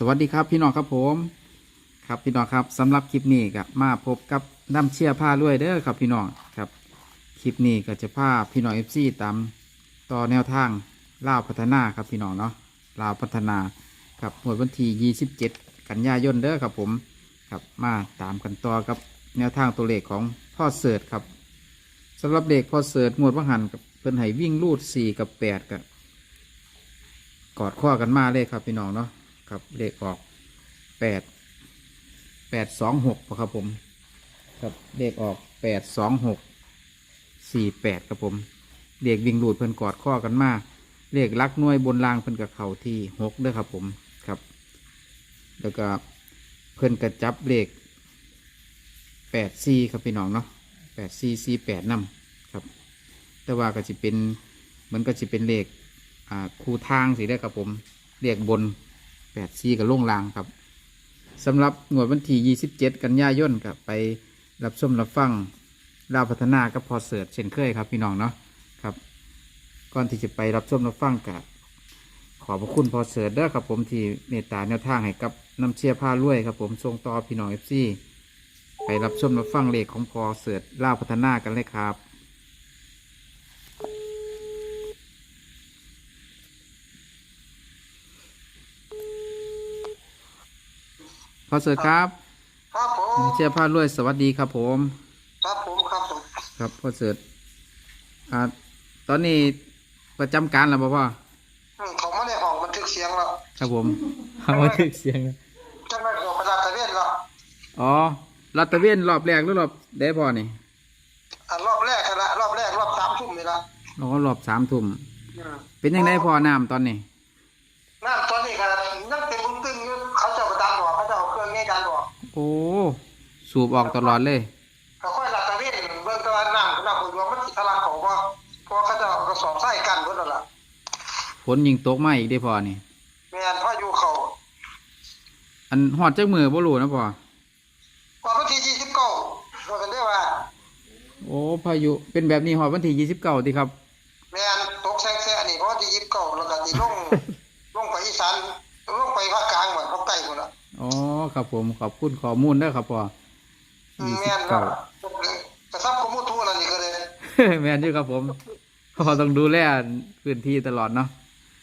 สวัสดีครับพี่น้องครับผมครับพี่น้องครับสำหรับคลิปนี้ก็มาพบกับน้ำเชี่ยผ้าด้วยเด้อครับพี่น้องครับคลิปนี้ก็จะพาพี่น้องเอฟซีตามต่อแนวทางลาวพัฒนาครับพี่น้องเนาะลาวพัฒนาครับหมวดวันที่27 กันยายนเด้อครับผมครับมาตามกันต่อกับแนวทางตัวเลขของพ่อเสิร์ตครับสำหรับเด็กพ่อเสิร์ตหมวดว่หันกับเพิ่อนให้วิ่งลูด4กับ8กับกอดข้อกันมาเลยครับพี่น้องเนาะ ครับเลขออกแปดแปดสองหกครับผม ครับเลขออกแปดสองหกสี่แปดครับผมเลขวิ่งหลูดเพิ่นกอดข้อกันมากเลขลักหน่วยบนรางเพิ่นกับเข่าที่หกเด้อครับผมครับ แล้วก็เพิ่นกระจับเลขแปดสี่ครับพี่น้องเนาะแปดสี่สี่แปดนำครับ แต่ว่าก็จะเป็นมันก็จะเป็นเลขอ่าคูทางสิได้ครับผมเลขบน แปดซีกับล่งลางครับสำหรับงวดวันที่ 27 กันยายนกับไปรับชมรับฟังลาวพัฒนากับพอเสิร์ชเช่นเคยครับพี่น้องเนาะครับ ก่อนที่จะไปรับชมรับฟังกับขอบพระคุณพอเสิร์ชเด้อครับผมที่เมตตาแนวทางให้กับน้ำเชียร์ผ้าล้วยครับผมส่งต่อพี่น้องเอฟซีไปรับชมรับฟังเลขของพอเสิร์ชลาวพัฒนากันเลยครับ พอเสิร์ชครับครับผมน้ำเชียร์ผ้าล้วยสวัสดีครับผม ครับผมครับผมครับพ่อเสิร์ชอ่าตอนนี้ประจำการแล้วบ่พ่ออืมเขาไม่ได้ห้องบันทึกเสียงแล้วครับผมเอามาถึกเสียงจังไม่ออกไปลาดตระเวนแล้วอ๋อลาดตระเวนรอบแรกหรือรอบได้พ่อนี่อันรอบแรกกันละรอบแรกรอบสามทุ่มนี่ละอ๋อรอบสามทุ่มอืมเป็นยังไงพ่อน้ำตอนนี้น้ อกโอ้สูบออกตลอดเลยเขาค่อยลาดตระเวนเบิ่งตะวันน้ำน้ำคุณว่ามันสิทะลักเขาว่าเพราะเขาจะเอากระสอบใส่กันเบิดแล้วล่ะฝนยิงตกมาอีกได้อพ่อนี่ แม่นพายุเขาอันหอดจักมือบ่รู้นะพ่อพอวันที่ยี่สิบเก้าเรากันได้ว่า โอ้พายุเป็นแบบนี้หอดวันที่ยี่สิบเก้าดีครับ แม่นตกแซงแซ่นี่เพราะวันที่ยี่สิบเก้าแล้วก็ที่ลง ลงไปอีสานลงไปภาคกลางเหมือนภาคใต้หมดละ อ๋อครับผมขอบคุณข้อมูลเด้อครับพ่อยี่สิแม่บนเก้ากระซับกมูทูนั่นนี่ก็เลย แม่นอยู่ครับผมพ่อต้องดูแลพื้นที่ตลอดเนาะ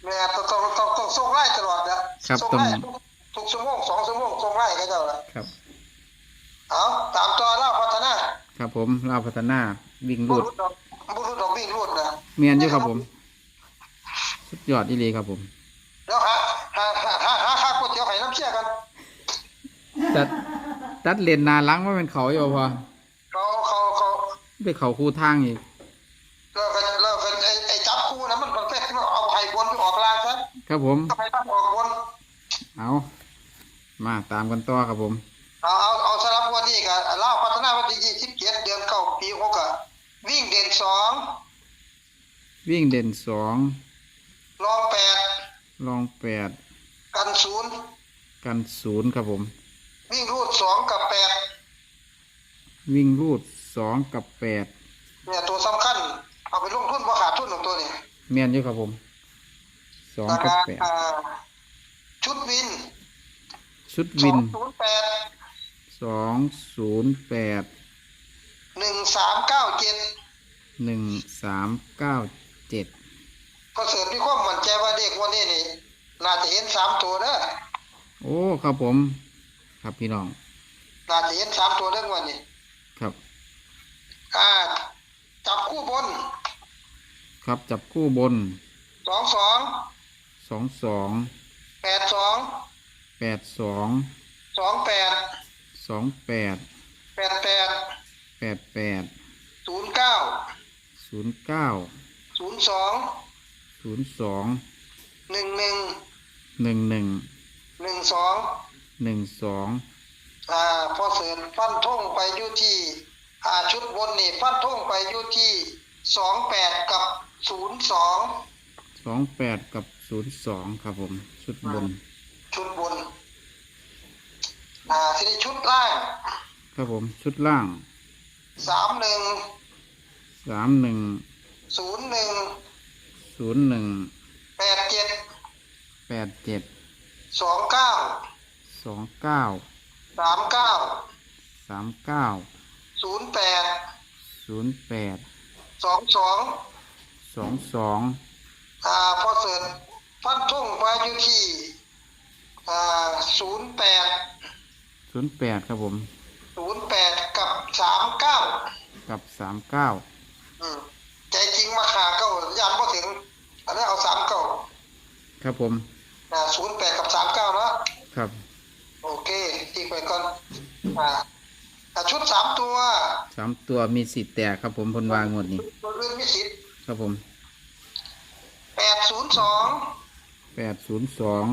แม่ต้องต้องต้องต้องส่งไล่ตลอดนะครับส่งไล่ต้อง ทุกชั่วโมงสองชั่วโมงส่งไล่ก็เจ้าละครับ เอาตามตัวเล่าพัฒนาครับผมลาวพัฒนาวิ่งบุรูดรุษดอกบุรุษดอกวิ่งรูดนะเมียนอยู่ครับผม สุดยอดอีหลีครับผม แล้วหาหาหาหาหาหาก๋วยเตี๋ยวไข่น้ำเชี่ยกัน ตัดตัดเลนหนาหลังว่าเป็นเขาอยู่พอเขาเขาเขาไปเขาคู่ทางอีกแล้วก็แล้วก็ไอ้ไอ้จับคู่นะมันมันแค่เอาไข่บนไปออกล่างซะครับผมเอาไข่ตั้งออกบนเอามาตามกันต่อครับผม เอาเอาเอาสลับวันนี้ก็เล่าพัฒนาวันที่ยี่สิบเจ็ดเดือนเก้าปีหกอะวิ่งเด่นสองวิ่งเด่นสองรองแปดลองแปดกันศูนย์กันศูนย์ครับผม วิ่งรูดสองกับแปดวิ่งรูดสองกับแปดเนี่ยตัวสำคัญ เอาไปลงทุนว่าขาดทุนของตัวนี้เมียนอยู่ครับผมสองกับแปดอ่าชุดวินชุดสวิองนศูนย์แปดสองศูนย์แปดหนึ่งสามเก้าเจ็ดหนึ่งสามเก้าเจ็ดก็เสริมที่ความมั่นใจว่าเด็กวันนี้นี่น่าจะเห็นสามตัวเด้อโอ้ครับผม ครับพี่น้องน่าจะเห็นสามตัวเด้อวันนี้ครับ อ่า จับคู่บน ครับจับคู่บนสองสองสองสองแปดสองแปดสองสองแปดสองแปดแปดแปดแปดแปดศูนย์เก้าศูนย์เก้าศูนย์สองศูนย์สองหนึ่งหนึ่งหนึ่งหนึ่งหนึ่งสอง หนึ่งสองอ่าพอเสริญฟันทงไปอยู่ที่อ่าชุดบนนี่ฟันทงไปอยู่ที่สองแปดกับศูนย์สองสองแปดกับศูนย์สองครับผม ชุดบน ชุดบน อ่าทีนี้ชุดล่าง ครับผมชุดล่างสามหนึ่งสามหนึ่งศูนย์หนึ่งศูนย์หนึ่งแปดเจ็ดแปดเจ็ดสองเก้า สองเก้าสามเก้าสามเก้าศูนย์แปดศูนย์แปดสองสองสองสองอ่าพอเสริฐฟันทุ่งมาอยู่ที่อ่าศูนย์แปดศูนย์แปดครับผมศูนย์แปดกับสามเก้ากับสามเก้าอืมใจจริงมาขาเก้ายันพอถึง อันนี้เอาสามเก้าครับผมอ่าศูนย์แปดกับสามเก้าเนาะครับ โอเคทิ้งไปก่อนอ่าอ่าชุดสามตัวสามตัวมีสิทธิ์แตกครับผมเพนวางหมดนี่ตัวเรื่องมิสิทธิ์ครับผมแปดศูนย์สองแปดศูนย์สอง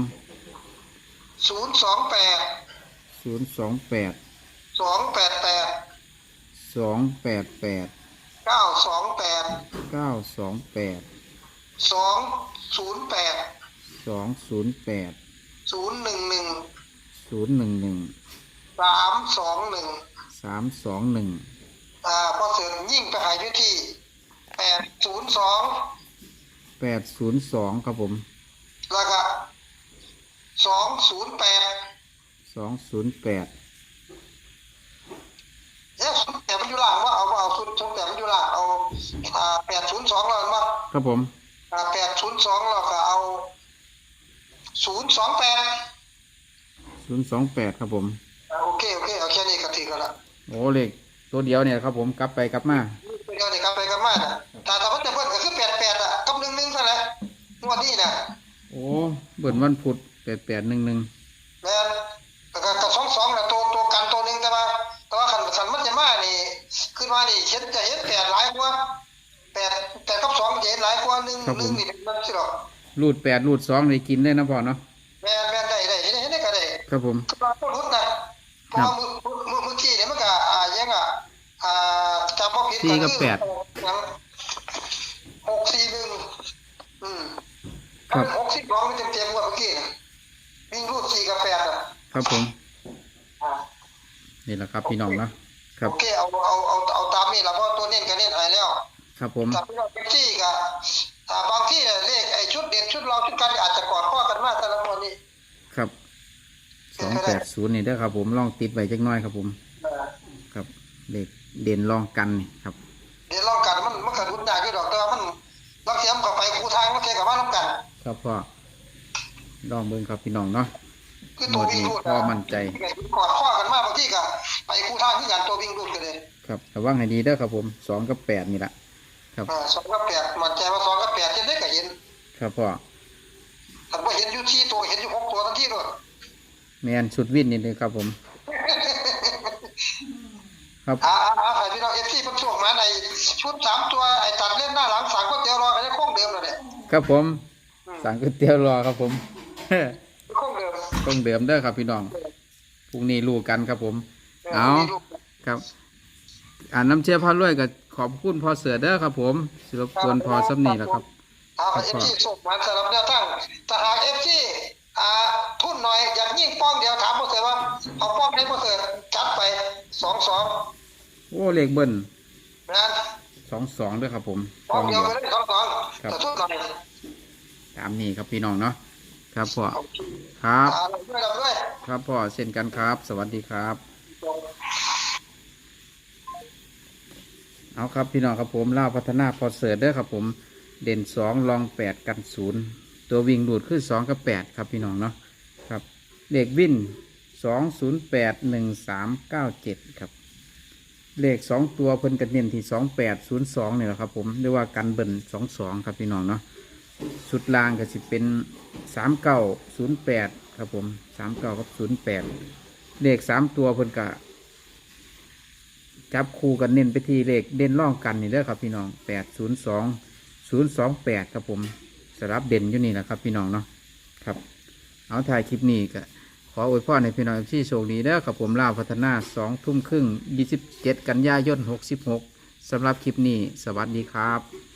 ศูนย์สองแปดศูนย์สองแปดสองแปดแปดสองแปดแปดเก้าสองแปดเก้าสองแปดสองศูนย์แปดสองศูนย์แปดศูนย์หนึ่งหนึ่ง ศูนย์หนึ่งหนึ่งสามสองหนึ่งสามสองหนึ่งอ่าพอเสริมยิ่งไปหาอยู่ที่แปดศูนย์สองแปดศูนย์สองครับผมแล้วก็สองศูนย์แปดสองศูนย์แปดเอ๊ะศูนย์แปดมันอยู่หลังว่าเอาเอาศูนย์ศูนย์แปดมันอยู่หลังเอาอ่าแปดศูนย์สองเรามาครับผมอ่าแปดศูนย์สองเราก็เอาศูนย์สองแปด ศูนย์สองแปดครับผมอ่าโอเคโอเคเอาแค่นี้ก็ถือกันละโอ้เลขตัวเดียวเนี่ยครับผมกลับไปกลับมาไปเดียวนี่ครับไปกันมาน่ะถ้าถ้ามันจะเพิ่นก็คือแปดแปดอะกับหนึ่งหนึ่งเท่านั้นงวดนี้น่ะโอ้เบิ่นวันพุธแปดแปดหนึ่งหนึ่งแม่นแต่ก็ก็สองสองน่ะตัวตัวกันตัวหนึ่งแต่ว่า แต่ว่าคันคันมันจะมานี่ขึ้นมานี่เห็นจะเห็นแปดหลายกว่าแปดแปดกับสองจะเห็นหลายกว่าหนึ่งหนึ่งนี่เป็นมันสิหรอกรูดแปดรูดสองได้กินได้นะพ่อเนาะ ครับผมคือว่าต้นรุดนะเพราะว่ามือมือมือกี้เนี่ยมันก็อ่ายังอะอ่าจำบ่ผิดสี่กับแปด หกสี่หนึ่งอืมครับหกสิบสองมันเต็มๆกว่าเมื่อกี้นะวิ่งรูดสี่กับแปดอะครับผม อ่า นี่แหละครับพี่น้องเนาะครับ โอเคเอาเอาเอาเอาตามนี้ละเพราะตัวเน้นก็เน้นหายแล้วครับผม แต่พี่น้องเอฟซีก็อ่าบางที่เนี่ยเลขไอ้ชุดเด่นชุดรองชุดกันอาจจะกอดข้อกันมากแต่ละคนนี่ครับ สองแปดศูนย์นี่เด้อครับผมลองติดไว้จักหน้อยครับผม เออครับเลขเด่นลองกันนี่ครับ เดี๋ยวลองกันมันมันก็รุนยากอยู่ดอกแต่ว่ามันลองเทียมกับไปคูทางมันเทียมกับว่าน้ำกัน ครับพ่อลองเบิ่งครับพี่น้องเนาะ คือตัววิ่งรูดพ่อมั่นใจ กอดข้อกันมากบางที่ก็ไปคูทางที่กันตัววิ่งรูดกันเลยครับระวังให้ดีเด้อครับผมสองกับแปดนี่แหละครับอ่าสองกับแปดมันใจว่าสองกับแปดเห็นได้ก็เห็นครับพ่อแต่ว่าเห็นอยู่ที่ตัวเห็นอยู่หกตัวทั้งที่เลย แมนชุดวินนี่เลยครับผม ครับอ่าอ่าอ่าใครพี่น้องเอฟซีเพิ่นส่งมาในชุดสามตัวไอ้ตัดเล่นหน้าหลังสามก็เตียวรอกันได้โค้งเดิมเลยเนี่ยครับผม สั่งก๋วยเตี๋ยวรอครับผมโค้งเดิมต้องเดิมเด้อครับพี่น้องพรุ่งนี้รู้กันครับผม เอาครับ อ่านน้ำเชื่อพ่อรวยกับขอบคุณพอเสือเด้อครับผมสิรบกวนพอสำนีแหล้วครับเอาเอฟซีส่งมาสำหรับแนวทางถ้าหากเอฟซีอ่าทุน หน่อยอยากยิงป้องเดียวถามพ่อเสือว่าเอาป้องให้พ่อเสือจัดไปสองสองโอ้เลขเบิ้ลนะสองสองด้วยครับผมป้องสเดีเดียยววไปเลยสองสองครับแต่ทุนหน่อยตามนี้ครับพี่น้องเนาะครับพ่อเอาครับอ่าเราด้วยเราด้วยครับพ่อเช่นกันครับ สวัสดีครับ เอาครับพี่น้องครับผมล่าวพัฒนาพอเสิร์ตเด้อครับผมเด่นสองลองแปดกันศูนย์ตัววิ่งดูดคือสองกับแปดครับพี่น้องเนาะครับ เลขวิ่นสองศูนย์แปดหนึ่งสามเก้าเจ็ดครับ เลขสองตัวเพิ่นกันเน้นที่สองแปดศูนย์สองนี่แหละครับผมเรียกว่ากันเบิ่นสองสองครับพี่น้องเนาะชุดลางก็สิเป็นสามเก้าศูนย์แปดครับผมสามเก้ากับศูนย์แปดเลขสามตัวเพิ่นกะจับคู่กันเน้นไปที่เลขเด่นร่องกันนี่เด้อครับพี่น้องแปดศูนย์สองศูนย์สองแปดครับผมสำหรับเด่นอยู่นี่แหละครับพี่น้องเนาะครับ เอาถ่ายคลิปนี้ก็ ขออวยพรในพี่น้องที่โชคดีเด้อครับผมลาวพัฒนาสองทุ่มครึ่งยี่สิบเจ็ดกันยายนหกสิบหกสำหรับคลิปนี้ สวัสดีครับ